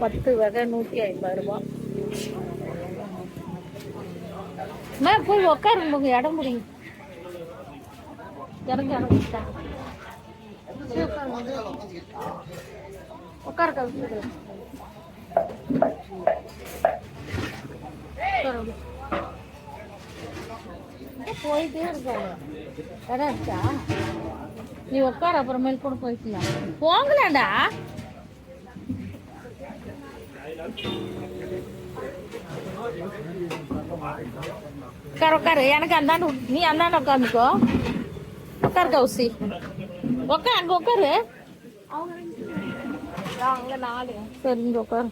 பத்து வகை நூற்றி ஐம்பது ரூபா. அம்மா, போய் உட்காருங்க உங்க இடம் முடியும் இறங்க இறங்க உட்கார போயிட்டே இருக்காங்க. இடம் இருக்கா? நீ உட்கார அப்புறமேல் கூட போய்க்கலாம் போங்களாடா? உட்கார் உட்காரு எனக்கு அந்தாண்டு நீ அந்தாண்ட உட்காந்துக்கோ உட்காரு கௌசி உட்கார் அங்க உட்காரு அங்கே நாலு சரி இங்க உட்காரு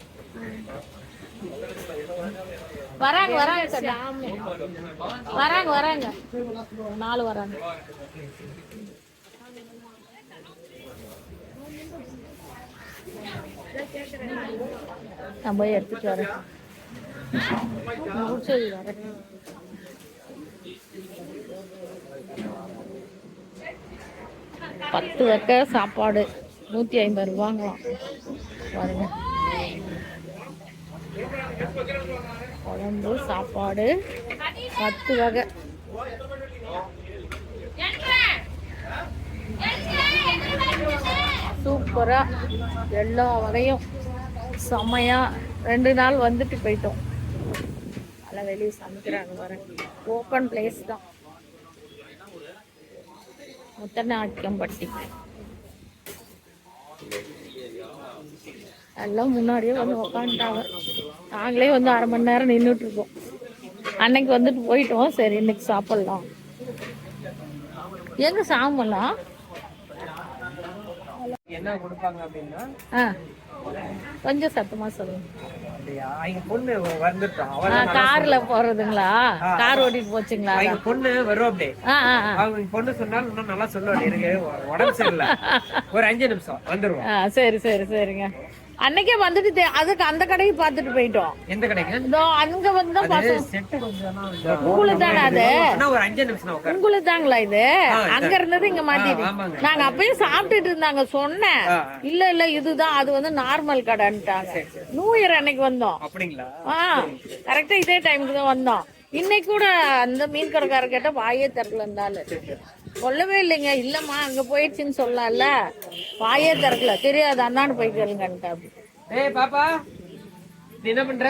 வராங்க வராங்க சரி. வராங்க வராங்க நாலு வராங்க நான் போய் எடுத்துட்டு வரேன். முடிச்சது வரேன் பத்து வக்க சாப்பாடு. நூற்றி ஐம்பது ரூபாங்களாம். பாருங்க. குழம்பு சாப்பாடு பத்து வகை. சூப்பரா எல்லா வகையும் செம்மையாக ரெண்டு நாள் வந்துட்டு போயிட்டோம். நல்லா வெளியே சமைக்கிறாங்க வரேன் ஓப்பன் பிளேஸ் தான். முத்தநாட்டியம்பட்டி எல்லாம் முன்னாடியே வந்து உக்காந்துட்டாங்க. நாங்களே வந்து அரை மணி நேரம் நின்றுட்டுருக்கோம் அன்னைக்கு வந்துட்டு போயிட்டோம். சரி இன்னைக்கு சாப்பிடலாம். எங்க சாப்பிட்லாம் என்ன கொடுப்பாங்க அப்படின்னா? கொஞ்சம் சத்தமா சொல்லுங்க. பொண்ணு வந்துட்டோம் கார்ல போறதுங்களா? கார் ஓட்டிட்டு போச்சுங்களா? எங்க பொண்ணு வரும் ஆ. அவங்க பொண்ணு சொன்னாலும் இன்னும் நல்லா சொல்லுவாள் எனக்கு உடம்பு சரியில்லை. ஒரு அஞ்சு நிமிஷம் வந்துருவோம் சரி சரி சரிங்க. அன்னைக்கே வந்துட்டு அதுக்கு அந்த கடைக்கு பார்த்துட்டு போயிட்டோம். எந்த கடைக்கு? அங்க வந்து உங்களுக்கு தானே அது? ஆனா ஒரு அஞ்சு நிமிஷம் உட்காரு. உங்களுக்கு தாங்களா இது அங்க இருந்தது இங்க ஆமாங்க. நாங்க அப்பயும் சாப்பிட்டுட்டு இருந்தாங்க சொன்னேன். இல்ல இல்ல இதுதான் அது வந்து நார்மல் கடைன்ட்டாங்க. நியூ இயர் அன்னைக்கு வந்தோம். அப்படிங்களா? ஆ கரெக்டா இதே டைமுக்கு தான் வந்தோம். இன்னைக்கு கூட அந்த மீன் கடைக்கார கேட்ட வாயே திறக்கல இருந்தாலும் சொல்லவே இல்லைங்க. இல்லம்மா அங்க போயிடுச்சுன்னு சொல்லலாம்ல வாயே திறக்கல. தெரியாது. அண்ணான்னு போய் கேளுங்கன்ட்டு அப்படி ஏய் பாப்பா. நீ என்ன பண்ற?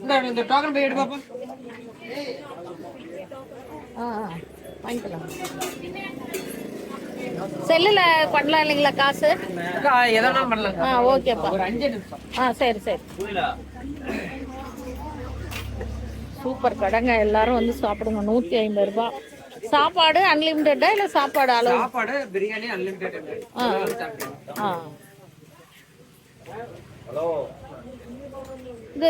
இந்த இந்த டோக்கன் போய் எடு பாப்பா. ஆ ஆ, வாங்கிக்கலாம். செல்லுல பண்ணலாம் இல்லைங்களா காசு? அக்கா எதனா பண்ணலாங்க. ஆ ஓகேப்பா. ஒரு அஞ்சு நிமிஷம். ஆ சரி சரி. சூப்பர் கடைங்க. எல்லாரும் வந்து சாப்பிடுங்க. நூத்தி ஐம்பது ரூபாய். சாப்பாடு அன்லிமிட்டடா இல்ல சாப்பாடு அளவு? சாப்பாடு பிரியாணி அன்லிமிடெட் ஆ. இது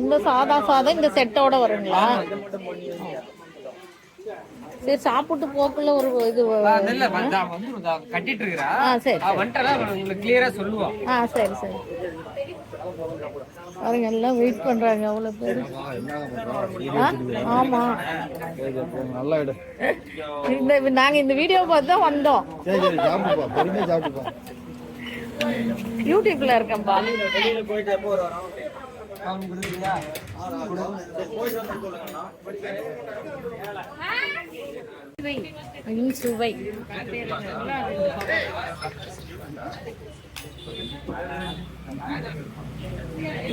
இந்த சாதா சாதம் இந்த செட்டோட வருங்களா? சரி சாப்பிட்டு போக்குள்ள ஒரு இது இல்ல கட்டிட்டு இருக்கிறா ஆ சரி வந்துட்டா உங்களுக்கு கிளியரா சொல்லுவா. ஆ சரி சரி. பாருங்க எல்லாம் வெயிட் பண்றாங்க அவ்வளவு பேர். ஆ? ஆமா. நல்லா இடு இந்த நாங்க இந்த வீடியோ பார்த்து தான் வந்தோம். யூடியூப்ல இருக்கேன்பா. இன் சுவை.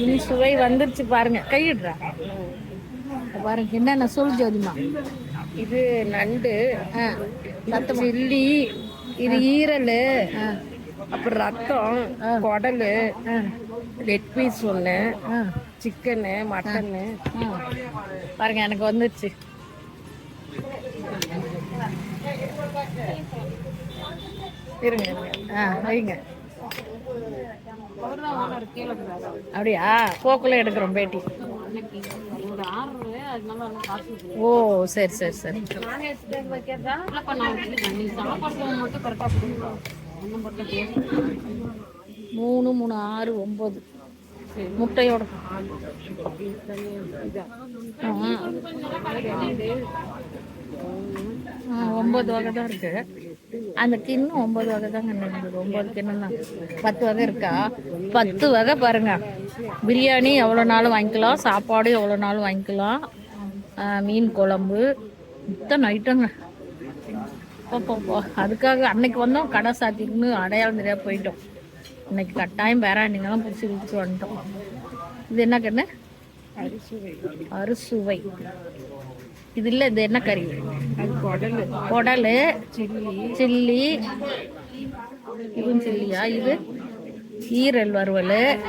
இனி சுவை வந்துருச்சு பாருங்க. கையிடுறா. பாருங்க என்னென்ன சொல் ஜோதிமா? இது நண்டு சத்தம். சில்லி இது ஈரல் அப்புறம் ரத்தம் குடலு லெக் பீஸ் ஒன்று சிக்கனு மட்டனு. பாருங்க எனக்கு வந்துருச்சு. இருங்க இருங்க. ஆ வைங்க. அப்படியா? போக்குல எடுக்கிறோம் பேட்டி. ஓ சரி சரி சரி. மூணு மூணு ஆறு ஒன்பது. முட்டையோட. ஒம்பது ஒன்பது வகை தான் இருக்கு. அந்த கிண்ணம் ஒன்பது வகை தாங்க இருந்தது ஒன்பது கிண்ணம் தான் பத்து வகை இருக்கா? பத்து வகை பாருங்க. பிரியாணி எவ்வளோ நாளும் வாங்கிக்கலாம்? சாப்பாடு எவ்வளோ நாளும் வாங்கிக்கலாம்? மீன் குழம்பு. இத்தனை ஐட்டங்க. அதுக்காக அன்னைக்கு வந்தோம். கடை சாத்திக்குன்னு அடையாளம் தெரியா போயிட்டோம். இன்னைக்கு கட்டாயம் பேராண்டிங்கெல்லாம் பிடிச்சி விட்டு வந்துட்டோம். இது என்ன கண்ணு? அறுசுவை. இது இல்லை இது என்ன கறி? குடல் சில்லி இதுவும் சில்லியா? இது ஈரல் வறுவல்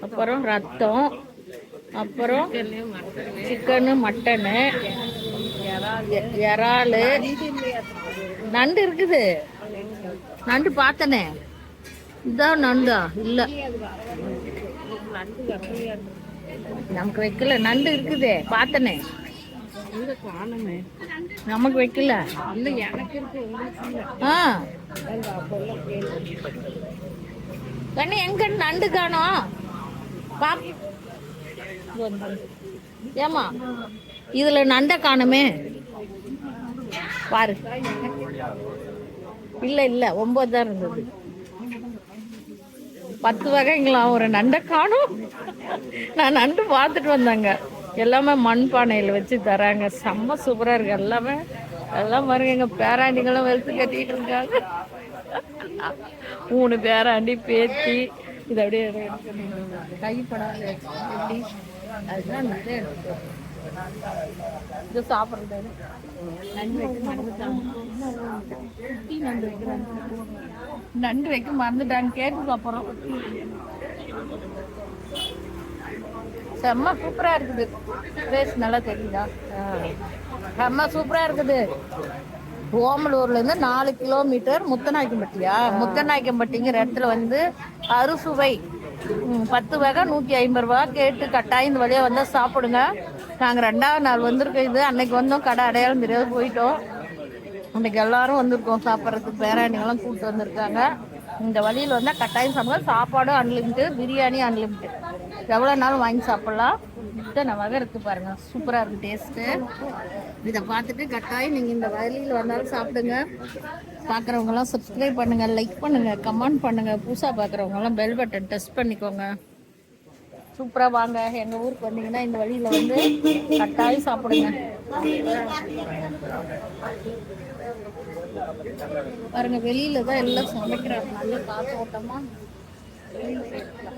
அப்புறம் ரத்தம் அப்புறம் சிக்கனு மட்டனு எ- நண்டு இருக்குது. நண்டு பார்த்தனே. இதான் நண்டா? இல்லை. நமக்கு வைக்கல. நண்டு இருக்குதே. பார்த்தனே. இங்க காணுமே. நமக்கு வைக்கல. இல்ல எனக்கு இருக்கு ஆ. கண்ணு எங்க நண்டு காணோம்? பாப். ஏமா இதுல நண்டை காணுமே. பாரு. இல்ல இல்ல ஒன்பது தான் இருந்தது. பத்து வகைங்களா ஒரு நண்டை காணும். நான் நண்டு பார்த்துட்டு வந்தேங்க. எல்லாமே மண் பானையில் வச்சு தராங்க. செம்ம சூப்பராக இருக்கு. எல்லாமே எல்லாம் பாருங்க எங்கள் பேராண்டிங்களும் வெளுத்து கட்டிட்டு இருக்காங்க. மூணு பேராண்டி பேத்தி இது அப்படியே கைப்படாது எப்படி அதுதான் இது சாப்பிட்றது நண்டு வைக்க மறந்துட்டாங்க. குட்டி நண்டு வைக்கிறாங்க நண்டு வைக்க மறந்துட்டாங்க. கேட்டு அப்புறம். செம்ம சூப்பரா இருக்குது. ரேஸ் நல்லா தெரியுதா. செம்ம சூப்பரா இருக்குது. ஓமலூர்ல இருந்து நாலு கிலோமீட்டர் முத்தநாயக்கம்பட்டியா முத்தநாயக்கம்பட்டிங்கிற இடத்துல வந்து அறுசுவை பத்து வகை நூற்றி ஐம்பது ரூபா கேட்டு கட்டாயம் இந்த வழியாக வந்தால் சாப்பிடுங்க. நாங்கள் ரெண்டாவது நாள் வந்திருக்கோம் இது. அன்னைக்கு வந்தோம் கடை அடையாளம் தெரியாது போயிட்டோம். அன்னைக்கு எல்லாரும் வந்திருக்கோம் சாப்பிட்றதுக்கு. பேராண்டிங்கெல்லாம் கூப்பிட்டு வந்திருக்காங்க. இந்த வழியில் வந்தால் கட்டாயம் சாப்பிடுங்க. சாப்பாடும் அன்லிமிட்டட் பிரியாணி அன்லிமிட்டட் எவ்வளோ நாளும் வாங்கி சாப்பிட்லாம்? இத்தனை வகை இருக்குது பாருங்க. சூப்பராக இருக்குது டேஸ்ட்டு இதை பார்த்துட்டு கட்டாயம் நீங்கள் இந்த வயலில் வந்தாலும் சாப்பிடுங்க. பார்க்குறவங்கலாம் சப்ஸ்கிரைப் பண்ணுங்கள் லைக் பண்ணுங்கள் கமெண்ட் பண்ணுங்கள் புதுசாக பார்க்குறவங்கலாம் பெல் பட்டன் டெஸ்ட் பண்ணிக்கோங்க. சூப்பராக வாங்க. எங்கள் ஊருக்கு வந்தீங்கன்னா இந்த வழியில் வந்து கட்டாயம் சாப்பிடுங்க. பாருங்க வெளியில தான் எல்லாம் சமைக்கிறாங்க. நல்ல காத்தோட்டமா. அக்கா.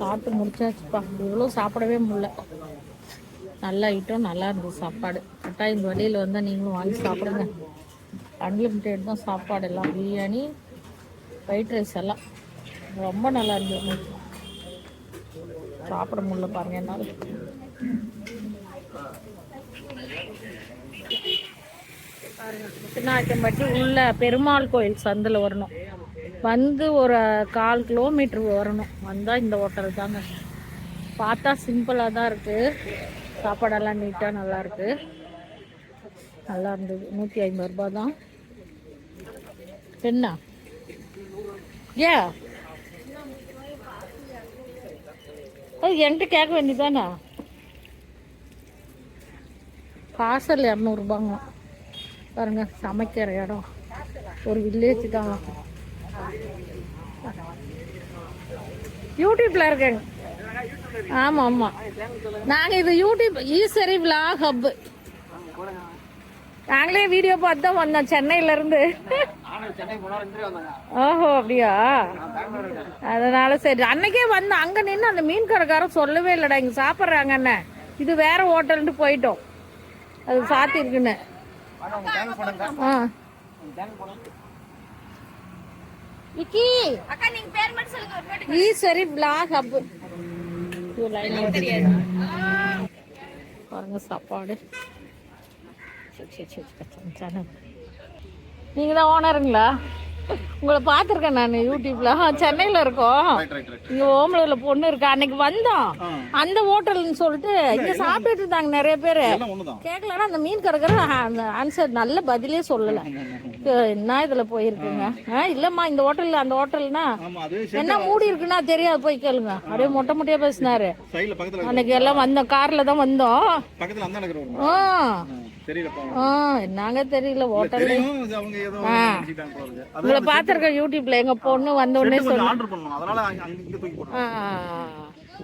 சாப்பிட்டு முடிச்சாச்சுப்பா. இவ்வளோ சாப்பிடவே முடியல. நல்ல ஐட்டம் நல்லா இருந்தது சாப்பாடு. கரெக்டாக இந்த வழியில் வந்தால் நீங்களும் வாங்கி சாப்பிடுங்க. அன்லிமிட்டெட் தான் சாப்பாடு எல்லாம். பிரியாணி ஒயிட் ரைஸ் எல்லாம். ரொம்ப நல்லா இருந்தது. சாப்பிட முடியல பாருங்க என்னால். முத்துநாயக்கம்பட்டி உள்ள பெருமாள் கோயில் சந்தில் வரணும். வந்து ஒரு கால் கிலோமீட்டர் வரணும். வந்தால் இந்த ஹோட்டல் தாங்க. பார்த்தா சிம்பிளாக தான் இருக்குது சாப்பாடெல்லாம் நீட்டாக நல்லாயிருக்கு நல்லா இருந்தது. நூற்றி ஐம்பது ரூபா தான். என்ன ஏ அது என்கிட்ட கேட்க வேண்டியதானா பார்சல் இரநூறுபாங்க பாருங்க சமைக்கிற இடம். ஒரு வில்லேஜ் தான். யூடியூப்ல இருக்கேங்க ஆமா ஆமா. நாங்க இது யூடியூப் ஈஸ்வரி விலாக் ஹப் நாங்களே வீடியோ பார்த்து தான் வந்தோம் சென்னையில இருந்து. ஓஹோ அப்படியா? அதனால சரி. அன்னைக்கே வந்தோம் அங்க நின்று அந்த மீன் கடைக்காரன் சொல்லவே இல்லைடா இங்க சாப்பிட்றாங்க என்ன? இது வேற ஹோட்டல்ன்ட்டு போயிட்டோம். அது சாத்திருக்குன்னு. விக்கி. அக்கா நீங்க பேர் மட்டும் சொல்லுங்க. ஈஸ்வரி பிளாக் ஹப் பாருங்க சாப்பாடு. சரி, சரி, சரி, சரி, சரி. நீங்க தான் ஓனருங்களா உங்களை பார்த்துருக்கேன் நான் யூடியூப்ல சென்னையில இருக்கோம். இங்க ஓமலூர்ல பொண்ணு இருக்கு? அன்னைக்கு வந்தோம். அந்த ஹோட்டல்னு சொல்லிட்டு இங்க சாப்பிட்டுட்டு இருந்தாங்க நிறைய பேரு. கேட்கலன்னா அந்த மீன் கடைக்கிற அந்த ஆன்சர் நல்ல பதிலே சொல்லல. என்ன இதுல போயிருக்குங்க? ஆ, இல்லம்மா இந்த ஹோட்டல்ல அந்த ஹோட்டல்னா என்ன மூடி இருக்குன்னா தெரியாது போய் கேளுங்க. அப்படியே மொட்டை மொட்டையா பேசினாரு. அன்னைக்கு எல்லாம் வந்தோம் கார்ல தான் வந்தோம். ஆ. என்னங்க தெரியல ஹோட்டல் உங்களை பார்த்துருக்கேன் யூடியூப்ல எங்க பொண்ணு வந்த உடனே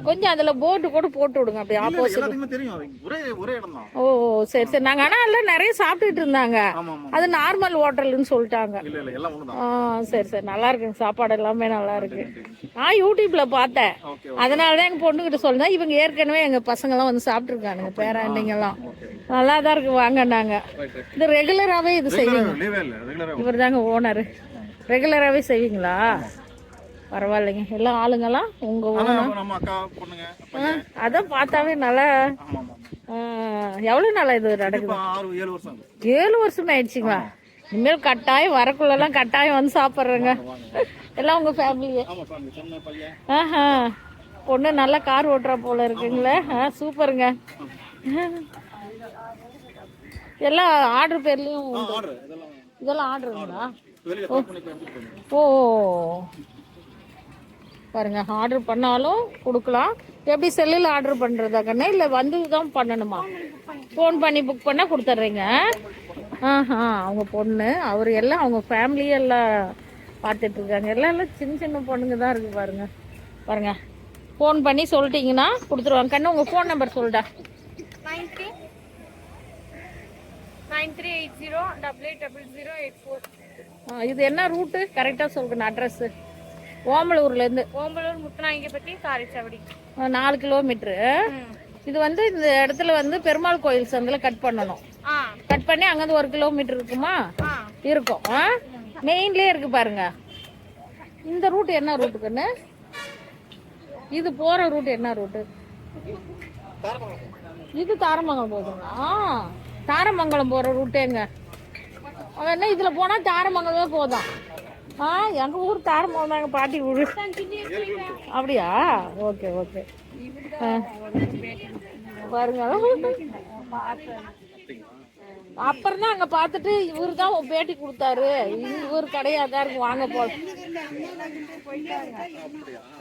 கொஞ்சம் அதுல போர்டு கூட போட்டு விடுங்க அப்படி ஆப்போசிட் ஓ ஓ, சரி சரி. நாங்க ஆனா எல்லாம் நிறைய சாப்பிட்டுட்டு இருந்தாங்க. அது நார்மல் ஹோட்டல்னு சொல்லிட்டாங்க. ஆ சரி சரி. நல்லா இருக்குங்க. சாப்பாடு எல்லாமே நல்லா இருக்கு. நான் யூடியூப்ல பார்த்தேன். அதனால தான் எங்க பொண்ணுகிட்ட சொல்றேன். இவங்க ஏற்கனவே எங்க பசங்க எல்லாம் வந்து சாப்பிட்டுருக்கானுங்க பேராண்டிங்க எல்லாம் நல்லா தான் இருக்கு. வாங்கினாங்க இது ரெகுலராகவே இது செய்வீங்க? இவர் தாங்க ஓனர் ரெகுலராகவே செய்வீங்களா? பரவாயில்லைங்க. எல்லா ஆளுங்கெல்லாம் உங்க. அதான் பார்த்தாவே நல்லா எவ்வளவு நாளா இது நடக்குது? ஏழு வருஷம். ஆயிடுச்சுங்களா? இனிமேல் கட்டாயம் வரக்குள்ளெல்லாம் கட்டாயம் வந்து சாப்பிட்றேங்க. எல்லாம் உங்க ஃபேமிலியே ஆஹா. பொண்ணு நல்லா கார் ஓட்டுறா போல இருக்குங்களே. ஆ சூப்பருங்க. எல்லாம் ஆர்டர் பேர்லயும் இதெல்லாம் ஆர்டருங்களா. ஓ. பாருங்க ஆர்டர் பண்ணாலும் கொடுக்கலாம். எப்படி செல்லில் ஆர்டர் பண்ணுறதா கண்ணே? இல்லை வந்து தான் பண்ணணுமா? ஃபோன் பண்ணி புக் பண்ணால் கொடுத்துட்றீங்க. ஆஹா அவங்க பொண்ணு அவர் எல்லாம் அவங்க ஃபேமிலியே எல்லாம் பார்த்துட்டு இருக்காங்க. எல்லாம் எல்லாம் சின்ன சின்ன பொண்ணுங்க தான் இருக்கு பாருங்க. பாருங்க ஃபோன் பண்ணி சொல்லிட்டீங்கன்னா கொடுத்துருவாங்க. கண்ணு உங்கள் ஃபோன் நம்பர் சொல்லிட்டா nine three nine three eight zero double eight double zero eight four. இது என்ன ரூட்டு கரெக்டாக சொல்லுங்க அட்ரஸ்ஸு ஓமலூர்லேருந்து. ஓம்பலூர் முத்துநாயகப்பட்டி காரைச்சாவடி. நாலு கிலோமீட்ரு. இது வந்து இந்த இடத்துல வந்து பெருமாள் கோயில் சந்தில் கட் பண்ணணும். கட் பண்ணி அங்கேருந்து ஒரு கிலோமீட்டர் இருக்குமா? இருக்கும். மெயின்லேயே இருக்கு பாருங்க. இந்த ரூட் என்ன ரூட்டுக்குன்னு இது போற ரூட் என்ன ரூட்டு? இது தாரமங்கலம் போகுதுங்களா? ஆ, தாரமங்கலம் போற ரூட்டேங்க. என்ன இதுல போனா தாரமங்கலமே போதான் ஆ எங்க ஊர் தாரமங்கலம் தாங்க பாட்டி ஊரு. அப்படியா? Okay okay. பாருங்க அப்புறம் தான் அங்க பார்த்துட்டு இவரு தான் உன் பேட்டி கொடுத்தாரு. இவர் கிடையாதா இருக்கு வாங்க போ.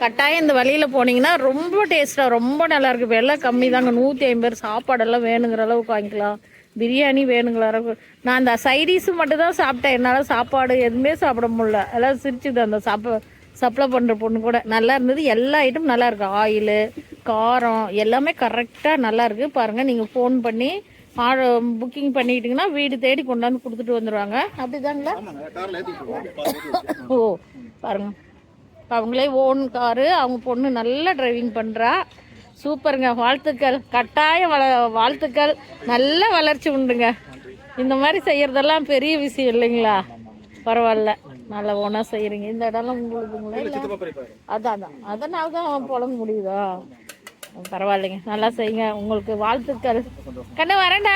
கட்டாயம் இந்த வழியில போனீங்கன்னா ரொம்ப டேஸ்டா ரொம்ப நல்லா இருக்கு. விலை கம்மி தாங்க. நூத்தி ஐம்பது சாப்பாடெல்லாம் வேணுங்கிற அளவுக்கு வாங்கிக்கலாம். பிரியாணி வேணுங்களா? நான் அந்த சைடிஸ் மட்டும் தான் சாப்பிட்டேன். என்னால் சாப்பாடு எதுவுமே சாப்பிட முடில எல்லாம் சிரிச்சுது அந்த சாப்ப சப்ளை பண்ணுற பொண்ணு கூட. நல்லா இருந்தது. எல்லா ஐட்டமும் நல்லா இருக்கு. ஆயில் காரம் எல்லாமே கரெக்டாக நல்லா இருக்குது பாருங்கள் நீங்கள் ஃபோன் பண்ணி புக்கிங் பண்ணிக்கிட்டீங்கன்னா வீடு தேடி கொண்டாந்து கொடுத்துட்டு வந்துடுவாங்க அப்படிதாங்களா ஆமாங்க ஓ பாருங்க. அவங்களே ஓன் காரு அவங்க பொண்ணு நல்லா டிரைவிங் பண்ணுறா சூப்பருங்க. வாழ்த்துக்கள். கட்டாய வள வாழ்த்துக்கள். நல்ல வளர்ச்சி உண்டுங்க. இந்த மாதிரி செய்யறதெல்லாம் பெரிய விஷயம் இல்லைங்களா? பரவாயில்ல. நல்ல ஓனா செய்யறீங்க. இந்த இடம்லாம் பெரியப்பா அதான் அதான். அதனால தான் புழங்க முடியுதா? பரவாயில்லைங்க. நல்லா செய்யுங்க. உங்களுக்கு வாழ்த்துக்கள். கண்ணு வரேன்டா.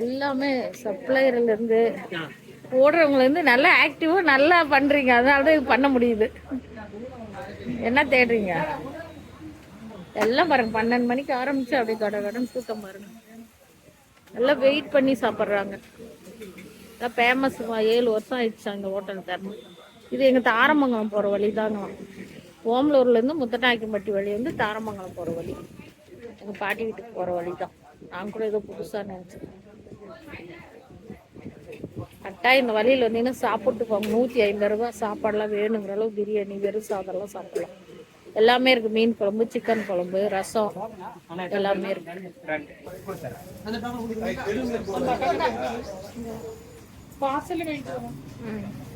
எல்லாமே சப்ளையர்ல இருந்து இருந்து நல்லா ஆக்டிவாக நல்லா பண்ணுறீங்க அதனால தான் இது பண்ண முடியுது. என்ன தேடுறீங்க? எல்லாம் பாருங்க. பன்னெண்டு மணிக்கு ஆரம்பிச்சு அப்படியே கட கடன் கூட்டம் பாருங்க. நல்லா வெயிட் பண்ணி சாப்பிட்றாங்க. நல்லா ஃபேமஸ் ஏழு வருஷம் ஆயிடுச்சு அந்த ஹோட்டல் தரணும் இது எங்கள் தாரமங்கலம் போகிற வழி தாங்க. ஓமலூர்லேருந்து முத்தநாயக்கம்பட்டி வழி வந்து தாரமங்கலம் போகிற வழி. எங்கள் பாட்டி வீட்டுக்கு போகிற வழி தான் நான் கூட ஏதோ புதுசாக நினச்சேன். கரெக்டாக இந்த வழியில் வந்தீங்கன்னா சாப்பிட்டு போங்க நூற்றி ஐம்பது ரூபா சாப்பாடெல்லாம் வேணுங்கிற அளவு பிரியாணி வெறும் சாதம்லாம் சாப்பிடலாம். எல்லாமே இருக்கு. மீன் குழம்பு சிக்கன் குழம்பு ரசம். எல்லாமே இருக்கு. ம். எண்ணெய் எடு. எண்ணெய் எடு. உள்ள எடு. ஆ, எடுத்துட்டேன். இத்தனை ஐட்டம்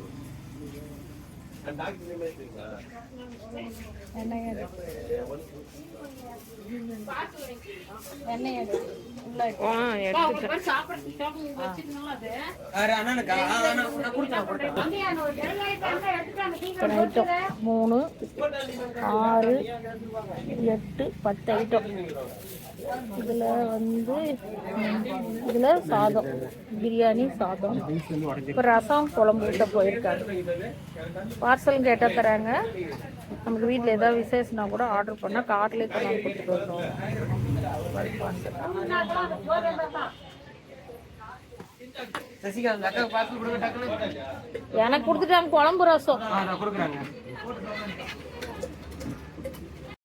மூணு ஆறு எட்டு பத்து ஐட்டம் இதில் வந்து இதில் சாதம் பிரியாணி சாதம். இப்போ ரசம் குழம்பு விட்ட போயிருக்காங்க. பார்சல் கேட்டால் தராங்க. நமக்கு வீட்டில் ஏதாவது விசேஷம்னா கூட ஆர்டர் பண்ணால் கார்ட்லேயே கொண்டாந்து கொடுத்துட்டு வருவோம் எனக்கு கொடுத்துட்டாங்க குழம்பு ரசம். கொடுக்குறாங்க